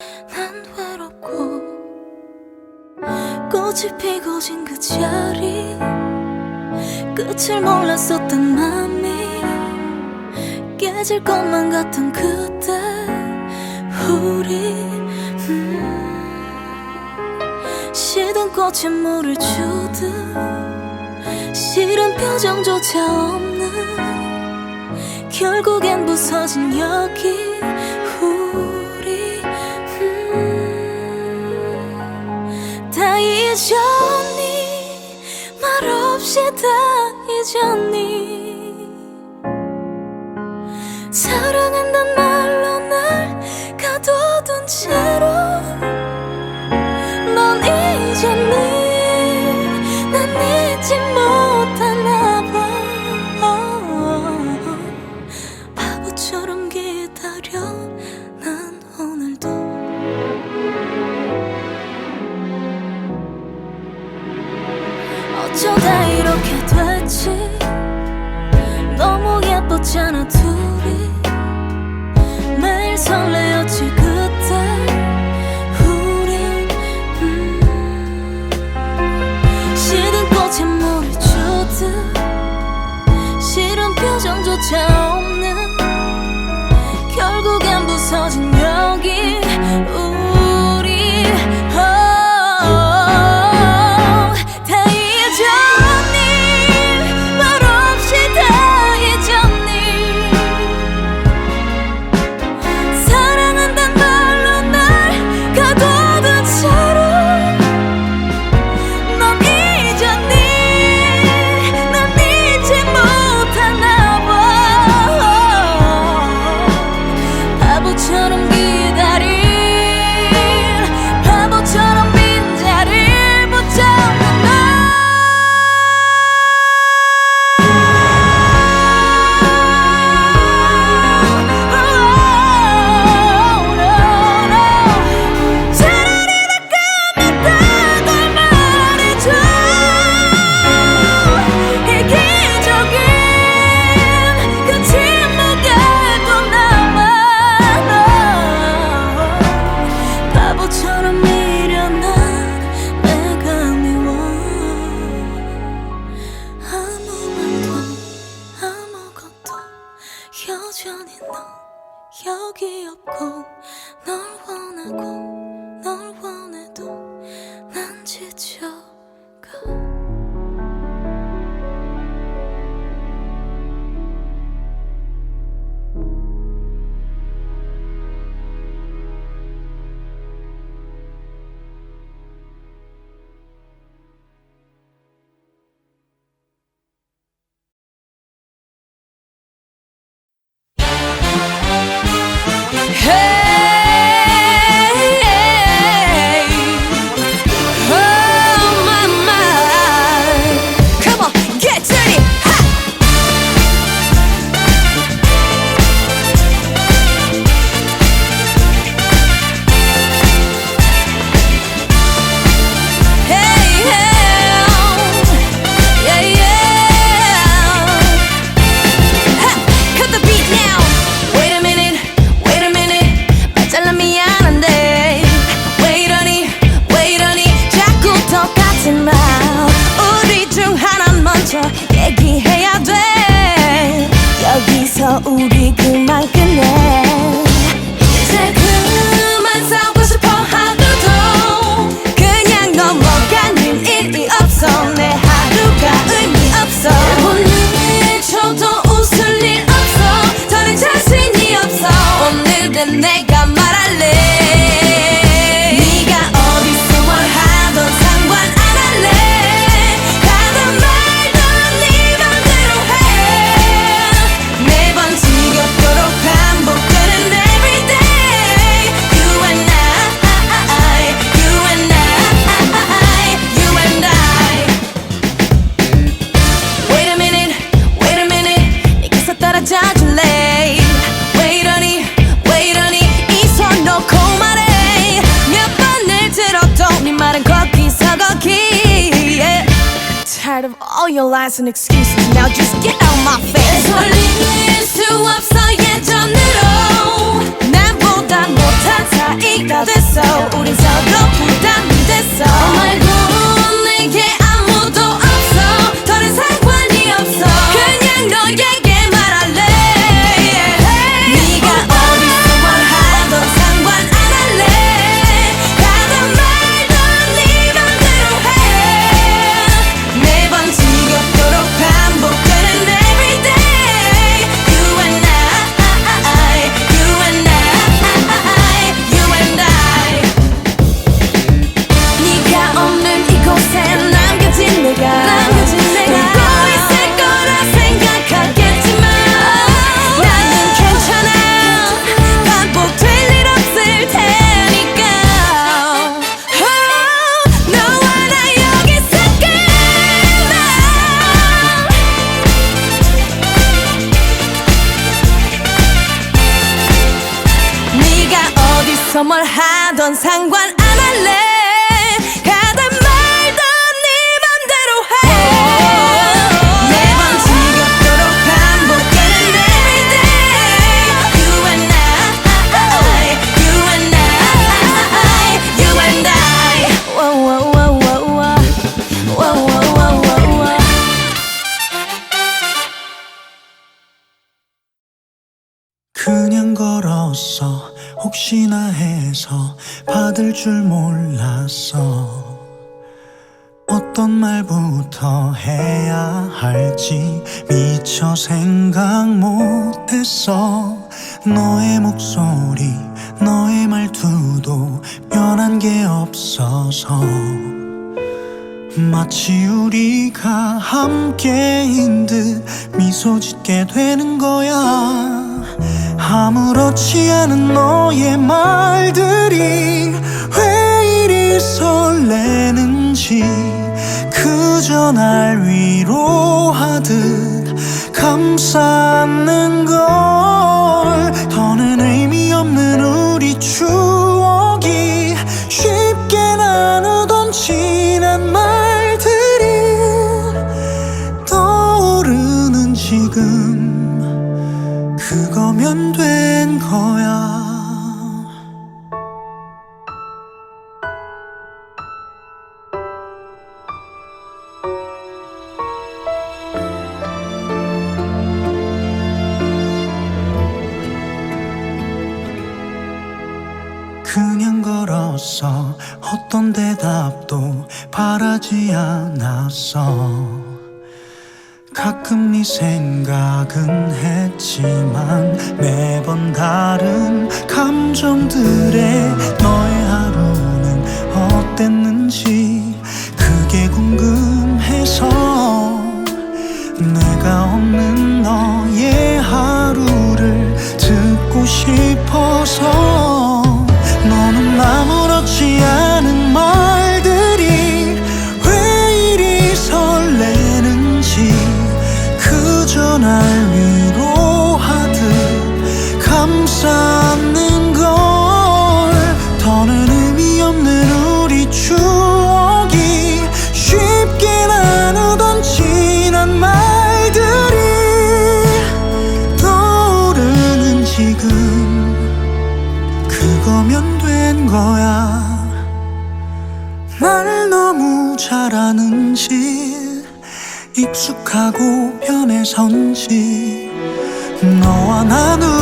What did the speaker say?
난 외롭고 꽃이 피고 진 그 자리 끝을 몰랐었던 맘이 깨질 것만 같은 그때 우리 음 시든 꽃이 물을 주듯 싫은 표정조차 없는 결국엔 부서진 여기 가셨니 말없이 다 잊었니? trying to all your lies and excuses. Now just get out my face. To. 상관 걸었어. 혹시나 해서 받을 줄 몰랐어 어떤 말부터 해야 할지 미처 생각 못했어. 너의 목소리 너의 말투도 변한 게 없어서 마치 우리가 함께인 듯 미소 짓게 되는 거야 아무렇지 않은 너의 말들이 왜 이리 설레는지 그저 날 위로하듯 감싸는 걸 더는 의미 없는 우리 추억이 쉽게 나누던 지난 말들이 떠오르는 지금 그거면 된 거야. 그냥 걸었어 어떤 대답도 바라지 않았어 가끔 네 생각은 했지만 매번 다른 감정들에 너의 익숙하고 변해선지 너와 나누